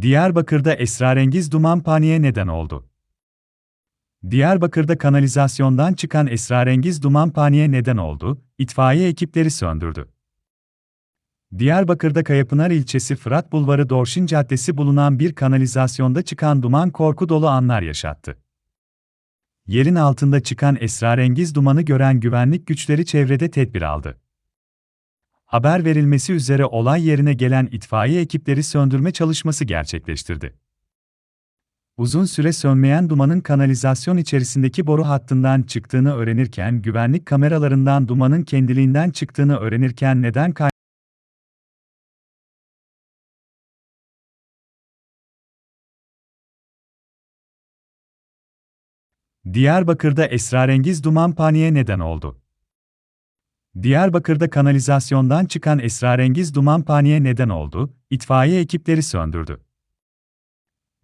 Diyarbakır'da esrarengiz duman paniğe neden oldu. Diyarbakır'da kanalizasyondan çıkan esrarengiz duman paniğe neden oldu, itfaiye ekipleri söndürdü. Diyarbakır'da Kayapınar ilçesi Fırat Bulvarı Dorşin Caddesi bulunan bir kanalizasyonda çıkan duman korku dolu anlar yaşattı. Yerin altında çıkan esrarengiz dumanı gören güvenlik güçleri çevrede tedbir aldı. Haber verilmesi üzere olay yerine gelen itfaiye ekipleri söndürme çalışması gerçekleştirdi. Uzun süre sönmeyen dumanın kanalizasyon içerisindeki boru hattından çıktığını öğrenirken güvenlik kameralarından dumanın kendiliğinden çıktığını öğrenirken neden kay Diyarbakır'da esrarengiz duman paniğe neden oldu. Diyarbakır'da kanalizasyondan çıkan esrarengiz duman paniğe neden oldu, itfaiye ekipleri söndürdü.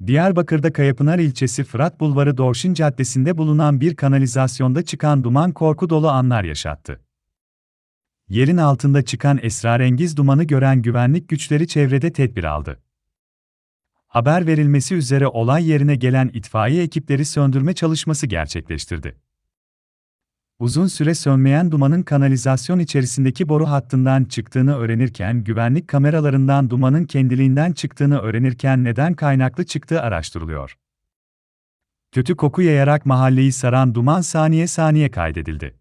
Diyarbakır'da Kayapınar ilçesi Fırat Bulvarı Dorşin Caddesi'nde bulunan bir kanalizasyonda çıkan duman korku dolu anlar yaşattı. Yerin altında çıkan esrarengiz dumanı gören güvenlik güçleri çevrede tedbir aldı. Haber verilmesi üzere olay yerine gelen itfaiye ekipleri söndürme çalışması gerçekleştirdi. Uzun süre sönmeyen dumanın kanalizasyon içerisindeki boru hattından çıktığını öğrenirken güvenlik kameralarından dumanın kendiliğinden çıktığını öğrenirken neden kaynaklı çıktığı araştırılıyor. Kötü koku yayarak mahalleyi saran duman saniye saniye kaydedildi.